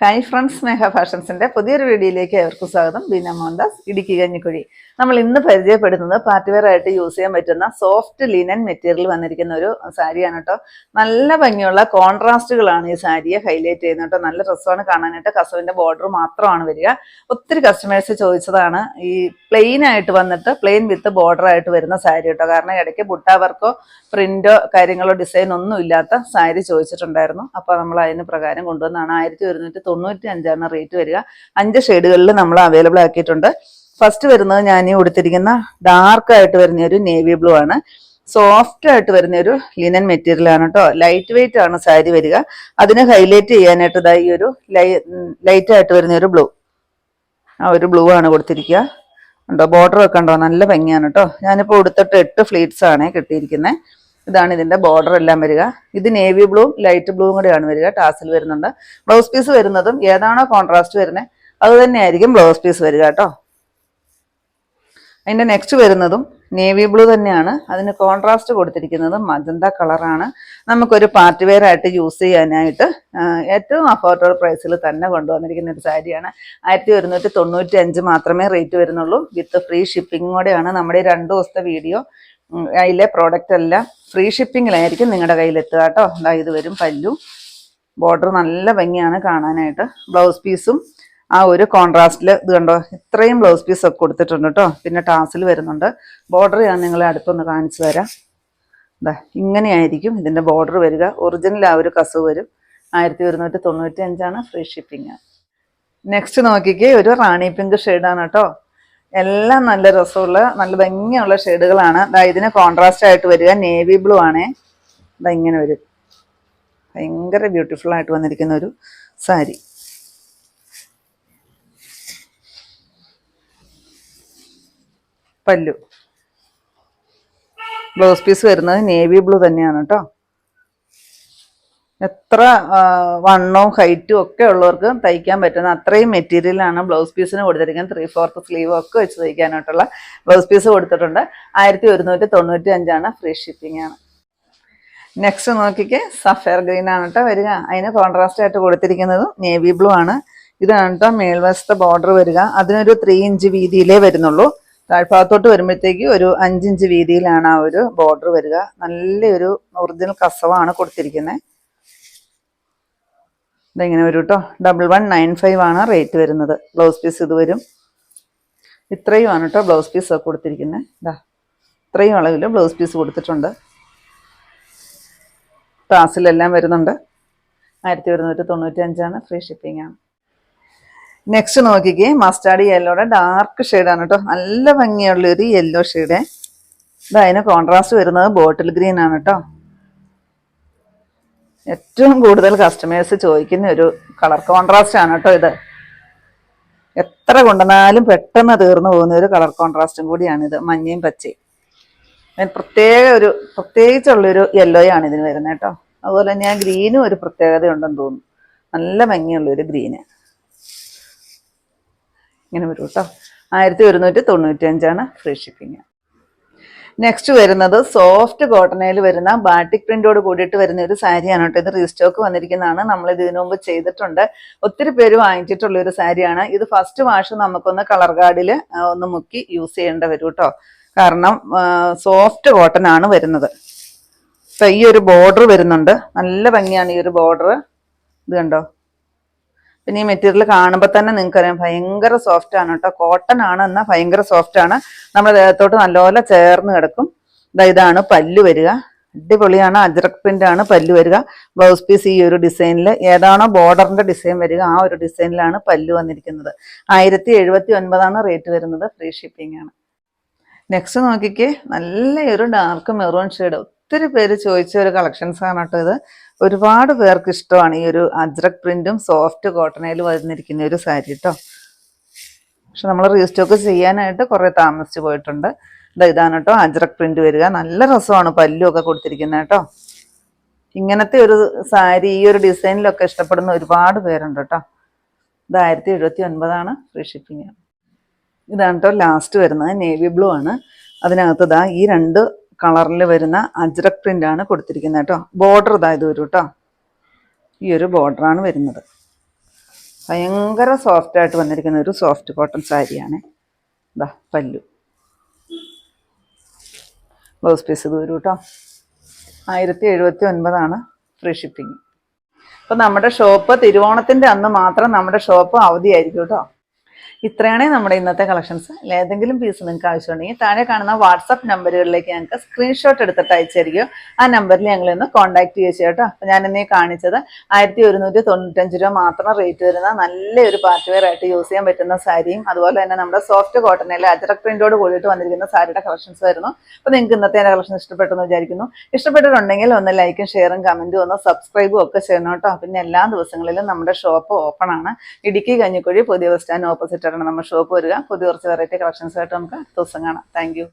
Hi friends സ്നേഹ ഫാഷൻസിന്റെ പുതിയൊരു വീഡിയോയിലേക്ക് ഏവർക്കും സ്വാഗതം. ബീന മോഹൻദാസ് ഇടുക്കി കഞ്ഞിക്കുഴി. നമ്മൾ ഇന്ന് പരിചയപ്പെടുന്നത് പാർട്ടി വെയർ ആയിട്ട് യൂസ് ചെയ്യാൻ പറ്റുന്ന സോഫ്റ്റ് ലിനൻ മെറ്റീരിയൽ വന്നിരിക്കുന്ന ഒരു സാരിയാണ് കേട്ടോ. നല്ല ഭംഗിയുള്ള കോൺട്രാസ്റ്റുകളാണ് ഈ സാരിയെ ഹൈലൈറ്റ് ചെയ്യുന്നത് കേട്ടോ. നല്ല ഡ്രസ്സാണ് കാണാനായിട്ട്. കസവിന്റെ ബോർഡർ മാത്രമാണ് വരിക. ഒത്തിരി കസ്റ്റമേഴ്സ് ചോദിച്ചതാണ്. ഈ പ്ലെയിൻ ആയിട്ട് വന്നിട്ട് പ്ലെയിൻ വിത്ത് ബോർഡർ ആയിട്ട് വരുന്ന സാരി കേട്ടോ. കാരണം ഇടയ്ക്ക് ബുട്ട വർക്കോ പ്രിന്റോ കാര്യങ്ങളോ ഡിസൈൻ ഒന്നും ഇല്ലാത്ത സാരി ചോദിച്ചിട്ടുണ്ടായിരുന്നു. അപ്പോൾ നമ്മൾ അതിന് പ്രകാരം കൊണ്ടുവന്നാണ് ആയിരത്തി ഒരുന്നൂറ്റി തൊണ്ണൂറ്റി അഞ്ചാണ് റേറ്റ് വരിക. അഞ്ച് ഷെയ്ഡുകളിൽ നമ്മൾ അവൈലബിൾ ആക്കിയിട്ടുണ്ട്. ഫസ്റ്റ് വരുന്നത് ഞാൻ ഈ കൊടുത്തിരിക്കുന്ന ഡാർക്ക് ആയിട്ട് വരുന്ന ഒരു നേവി ബ്ലൂ ആണ്. സോഫ്റ്റ് ആയിട്ട് വരുന്ന ഒരു ലിനൻ മെറ്റീരിയൽ ആണ് കേട്ടോ ലൈറ്റ് വെയിറ്റ് ആണ് സാരി വരിക. അതിന് ഹൈലൈറ്റ് ചെയ്യാനായിട്ട് ഇതാ ഈ ഒരു ലൈറ്റ് ആയിട്ട് വരുന്ന ഒരു ബ്ലൂ ആ ഒരു ബ്ലൂ ആണ് കൊടുത്തിരിക്കുക. ഉണ്ടോ? ബോർഡർ വെക്കണ്ടോ? നല്ല ഭംഗിയാണ് കേട്ടോ ഞാനിപ്പോൾ കൊടുത്തിട്ട് എട്ട് ഫ്ലീറ്റ്സ് ആണ് കിട്ടിയിരിക്കുന്നത് ഇതാണ് ഇതിന്റെ ബോർഡർ എല്ലാം വരിക. ഇത് നേവി ബ്ലൂവും ലൈറ്റ് ബ്ലൂവും കൂടെയാണ് വരിക. ടാസിൽ വരുന്നുണ്ട്. ബ്ലൗസ് പീസ് വരുന്നതും ഏതാണോ കോൺട്രാസ്റ്റ് വരുന്നത് അത് തന്നെയായിരിക്കും ബ്ലൗസ് പീസ് വരിക കേട്ടോ. അതിന്റെ നെക്സ്റ്റ് വരുന്നതും നേവി ബ്ലൂ തന്നെയാണ്. അതിന് കോൺട്രാസ്റ്റ് കൊടുത്തിരിക്കുന്നത് മജന്ത കളറാണ് നമുക്കൊരു പാർട്ടി വെയർ ആയിട്ട് യൂസ് ചെയ്യാനായിട്ട് ഏറ്റവും അഫോർഡബിൾ പ്രൈസിൽ തന്നെ കൊണ്ടുവന്നിരിക്കുന്ന ഒരു സാരിയാണ് ആയിരത്തി ഒരുന്നൂറ്റി തൊണ്ണൂറ്റി അഞ്ച് മാത്രമേ റേറ്റ് വരുന്നുള്ളൂ. വിത്ത് ഫ്രീ ഷിപ്പിംഗോടെയാണ് നമ്മുടെ രണ്ടു ദിവസത്തെ വീഡിയോ അതിലെ പ്രോഡക്റ്റ് എല്ലാം ഫ്രീ ഷിപ്പിങ്ങിലായിരിക്കും നിങ്ങളുടെ കയ്യിലെത്തുക കേട്ടോ. അതാ ഇത് വരും പല്ലു. ബോർഡർ നല്ല ഭംഗിയാണ് കാണാനായിട്ട്. ബ്ലൗസ് പീസും ആ ഒരു കോൺട്രാസ്റ്റിൽ ഇത് കണ്ടോ? ഇത്രയും ബ്ലൗസ് പീസ് ഒക്കെ കൊടുത്തിട്ടുണ്ട് കേട്ടോ. പിന്നെ ടാസിൽ വരുന്നുണ്ട്. ബോർഡർ ഞാൻ നിങ്ങളെ അടുത്തൊന്ന് കാണിച്ചു തരാം. ഇതാ ഇങ്ങനെയായിരിക്കും ഇതിന്റെ ബോർഡർ വരിക. ഒറിജിനൽ ആ ഒരു കസവ് വരും. ആയിരത്തി ഒരുന്നൂറ്റി തൊണ്ണൂറ്റി അഞ്ചാണ് ഫ്രീ ഷിപ്പിംഗ് നെക്സ്റ്റ് നോക്കിക്കേ ഒരു റാണി പിങ്ക് ഷെയ്ഡാണ് കേട്ടോ. എല്ലാം നല്ല രസമുള്ള നല്ല ഭംഗിയുള്ള ഷെയ്ഡുകളാണ്. ഇതിന് കോൺട്രാസ്റ്റ് ആയിട്ട് വരിക. നേവി ബ്ലൂ ആണേ. ഇങ്ങനെ വരും. ഭയങ്കര ബ്യൂട്ടിഫുൾ ആയിട്ട് വന്നിരിക്കുന്ന ഒരു സാരി. പല്ലു. ബ്ലൗസ് പീസ് വരുന്നത് നേവി ബ്ലൂ തന്നെയാണ് കേട്ടോ. എത്ര വണ്ണവും ഹൈറ്റും ഒക്കെ ഉള്ളവർക്ക് തയ്ക്കാൻ പറ്റുന്ന അത്രയും മെറ്റീരിയലാണ് ബ്ലൗസ് പീസിന് കൊടുത്തിരിക്കുന്നത്. ത്രീ ഫോർത്ത് സ്ലീവ് ഒക്കെ വെച്ച് തയ്ക്കാനായിട്ടുള്ള ബ്ലൗസ് പീസ് കൊടുത്തിട്ടുണ്ട്. ആയിരത്തി ഒരുന്നൂറ്റി തൊണ്ണൂറ്റി അഞ്ചാണ് ഫ്രീ ഷിപ്പിംഗ് ആണ്. നെക്സ്റ്റ് നോക്കിക്കേ സഫയർ ഗ്രീൻ ആണ് കേട്ടോ വരിക. അതിന് കോൺട്രാസ്റ്റ് ആയിട്ട് കൊടുത്തിരിക്കുന്നതും നേവി ബ്ലൂ ആണ്. ഇതാണ് കേട്ടോ മേൽവശത്തെ ബോർഡർ വരിക. അതിനൊരു ത്രീ ഇഞ്ച് വീതിയിലേ വരുന്നുള്ളൂ. താഴ്ഭാഗത്തോട്ട് വരുമ്പോഴത്തേക്ക് ഒരു അഞ്ചിഞ്ച് വീതിയിലാണ് ആ ഒരു ബോർഡർ വരിക. നല്ലൊരു ഒറിജിനൽ കസവാണ് കൊടുത്തിരിക്കുന്നത് ഇതെങ്ങനെ വരും കേട്ടോ ഡബിൾ വൺ നയൻ ഫൈവ് ആണ് റേറ്റ് വരുന്നത്. ബ്ലൗസ് പീസ് ഇത് വരും. ഇത്രയുമാണ് കേട്ടോ ബ്ലൗസ് പീസ് കൊടുത്തിരിക്കുന്നത് ഇതാ ഇത്രയും അളവിൽ ബ്ലൗസ് പീസ് കൊടുത്തിട്ടുണ്ട്. ക്ലാസ്സിലെല്ലാം വരുന്നുണ്ട്. ആയിരത്തി ഒരുന്നൂറ്റി തൊണ്ണൂറ്റി അഞ്ചാണ് ഫ്രീ ഷിപ്പിംഗ് ആണ്. നെക്സ്റ്റ് നോക്കിക്കേ. മസ്റ്റാർഡ് യെല്ലോടെ ഡാർക്ക് ഷെയ്ഡാണ് കേട്ടോ നല്ല ഭംഗിയുള്ള ഒരു യെല്ലോ ഷെയ്ഡ് ഇത് അതിന് കോൺട്രാസ്റ്റ് വരുന്നത് ബോട്ടിൽ ഗ്രീൻ ആണ് കേട്ടോ ഏറ്റവും കൂടുതൽ കസ്റ്റമേഴ്സ് ചോദിക്കുന്ന ഒരു കളർ കോൺട്രാസ്റ്റ് ആണ് കേട്ടോ ഇത്. എത്ര കൊണ്ടുവന്നാലും പെട്ടെന്ന് തീർന്നു പോകുന്ന ഒരു കളർ കോൺട്രാസ്റ്റും കൂടിയാണിത് മഞ്ഞയും പച്ചയും. പ്രത്യേക ഒരു പ്രത്യേകിച്ചുള്ളൊരു യെല്ലോയാണ് ഇതിന് വരുന്നത് കേട്ടോ. അതുപോലെ തന്നെ ആ ഗ്രീനും ഒരു പ്രത്യേകത ഉണ്ടെന്ന് തോന്നുന്നു. നല്ല ഭംഗിയുള്ളൊരു ഗ്രീന് ഇങ്ങനെ വരും കേട്ടോ. ആയിരത്തി ഒരുന്നൂറ്റി തൊണ്ണൂറ്റി അഞ്ചാണ് ഫ്രീ ഷിപ്പിംഗ് നെക്സ്റ്റ് വരുന്നത് സോഫ്റ്റ് കോട്ടണയിൽ വരുന്ന ബാട്ടിക് പ്രിന്റോട് കൂടിയിട്ട് വരുന്ന ഒരു സാരിയാണ് കേട്ടോ. ഇത് റീസ്റ്റോക്ക് വന്നിരിക്കുന്നതാണ്. നമ്മൾ ഇതിനു മുമ്പ് ചെയ്തിട്ടുണ്ട്. ഒത്തിരി പേര് വാങ്ങിച്ചിട്ടുള്ള ഒരു സാരിയാണ് ഇത് ഫസ്റ്റ് വാഷ് നമുക്കൊന്ന് കളർ കാർഡിൽ ഒന്ന് മുക്കി യൂസ് ചെയ്യേണ്ട വരും കേട്ടോ കാരണം സോഫ്റ്റ് കോട്ടൺ ആണ് വരുന്നത്. ഇപ്പൊ ഈ ഒരു ബോർഡർ വരുന്നുണ്ട്. നല്ല ഭംഗിയാണ് ഈ ഒരു ബോർഡർ ഇത് കണ്ടോ? പിന്നെ ഈ മെറ്റീരിയൽ കാണുമ്പോൾ തന്നെ നിങ്ങൾക്ക് അറിയാം ഭയങ്കര സോഫ്റ്റ് ആണ് കേട്ടോ. കോട്ടൺ ആണ് എന്നാൽ ഭയങ്കര സോഫ്റ്റ് ആണ്. നമ്മുടെ ദേഹത്തോട്ട് നല്ലപോലെ ചേർന്ന് കിടക്കും. ഇതാണ് പല്ല് വരിക. അടിപൊളിയാണ് അജ്രക് പ്രിന്റ് ആണ് പല്ല് വരിക. ബ്ലൗസ് പീസ് ഈ ഒരു ഡിസൈനിൽ ഏതാണോ ബോർഡറിന്റെ ഡിസൈൻ വരിക ആ ഒരു ഡിസൈനിലാണ് പല്ല് വന്നിരിക്കുന്നത്. ആയിരത്തി എഴുപത്തി ഒൻപതാണ് റേറ്റ് വരുന്നത് ഫ്രീ ഷിപ്പിംഗ് ആണ്. നെക്സ്റ്റ് നോക്കിക്കേ നല്ലൊരു ഡാർക്ക് മെറൂൺ ഷെയ്ഡ് ഒത്തിരി പേര് ചോദിച്ച ഒരു കളക്ഷൻസ് ആണ് കേട്ടോ ഇത്. ഒരുപാട് പേർക്ക് ഇഷ്ടമാണ് ഈ ഒരു അജ്രക് പ്രിന്റും സോഫ്റ്റ് കോട്ടണയിൽ വന്നിരിക്കുന്ന ഒരു സാരി കേട്ടോ പക്ഷെ നമ്മൾ റീസ്റ്റോക്ക് ചെയ്യാനായിട്ട് കുറേ താമസിച്ച് പോയിട്ടുണ്ട്. ഇതാ ഇതാണ് കേട്ടോ അജ്രക് പ്രിന്റ് വരിക. നല്ല രസമാണ് പല്ലും ഒക്കെ കൊടുത്തിരിക്കുന്നത് കേട്ടോ ഇങ്ങനത്തെ ഒരു സാരി ഈ ഒരു ഡിസൈനിലൊക്കെ ഇഷ്ടപ്പെടുന്ന ഒരുപാട് പേരുണ്ട് കേട്ടോ ഇത് ആയിരത്തി എഴുപത്തി ഒൻപതാണ് ഫ്രീ ഷിപ്പിംഗ് ഇതാണ് കേട്ടോ ലാസ്റ്റ് വരുന്നത്. നേവി ബ്ലൂ ആണ്. അതിനകത്ത് ഇതാ ഈ രണ്ട് കളറിൽ വരുന്ന അജ്രക് ആണ് കൊടുത്തിരിക്കുന്നത് കേട്ടോ. ബോർഡർ ഇതായത് വരും കേട്ടോ. ഈ ഒരു ബോർഡറാണ് വരുന്നത്. ഭയങ്കര സോഫ്റ്റ് ആയിട്ട് വന്നിരിക്കുന്ന ഒരു സോഫ്റ്റ് കോട്ടൺ സാരിയാണ് ഇതാ പല്ലു. ബ്ലൗസ് പീസ് ഇത് വരും കേട്ടോ. ആയിരത്തി എഴുപത്തി ഒൻപതാണ് ഫ്രീ ഷിപ്പിംഗ് അപ്പം നമ്മുടെ ഷോപ്പ് തിരുവോണത്തിന്റെ അന്ന് മാത്രം നമ്മുടെ ഷോപ്പ് അവധിയായിരിക്കും കേട്ടോ. ഇത്രയാണ് നമ്മുടെ ഇന്നത്തെ കളക്ഷൻസ്. ഏതെങ്കിലും പീസ് നിങ്ങൾക്ക് ആവശ്യമുണ്ടെങ്കിൽ താഴെ കാണുന്ന വാട്സപ്പ് നമ്പറുകളിലേക്ക് ഞങ്ങൾക്ക് സ്ക്രീൻഷോട്ട് എടുത്തിട്ട് അയച്ചിരിക്കും ആ നമ്പറിൽ ഞങ്ങൾ ഇന്ന് കോൺടാക്ട് ചെയ്യുക കേട്ടോ. അപ്പോൾ ഞാൻ ഇന്നീ കാണിച്ചത് ആയിരത്തി ഒരുന്നൂറ്റി തൊണ്ണൂറ്റഞ്ച് രൂപ മാത്രം റേറ്റ് വരുന്ന നല്ലൊരു പാർട്ടി വെയർ ആയിട്ട് യൂസ് ചെയ്യാൻ പറ്റുന്ന സാരിയും അതുപോലെ തന്നെ നമ്മുടെ സോഫ്റ്റ് കോട്ടണിൽ അജറക് പ്രിന്റോട് കൂടിയിട്ട് വന്നിരിക്കുന്ന സാരിയുടെ കളക്ഷൻസ് വരുന്നു. അപ്പോൾ നിങ്ങൾക്ക് ഇന്നത്തെ എന്റെ കളക്ഷൻ ഇഷ്ടപ്പെട്ടെന്ന് വിചാരിക്കുന്നു. ഇഷ്ടപ്പെട്ടിട്ടുണ്ടെങ്കിൽ ഒന്ന് ലൈക്കും ഷെയറും കമന്റും ഒന്ന് സബ്സ്ക്രൈബും ഒക്കെ ചെയ്യണം കേട്ടോ. പിന്നെ എല്ലാ ദിവസങ്ങളിലും നമ്മുടെ ഷോപ്പ് ഓപ്പൺ ആണ്. ഇടുക്കി കഞ്ഞിക്കുഴി പുതിയ ബസ് സ്റ്റാൻഡ് ഓപ്പോസിറ്റ് ആണ് നമ്മുടെ ഷോപ്പ് വരിക. പുതിയ കുറച്ച് വെറൈറ്റി കളക്ഷൻസ് ആയിട്ട് നമുക്ക് അടുത്ത ദിവസം കാണാം. താങ്ക്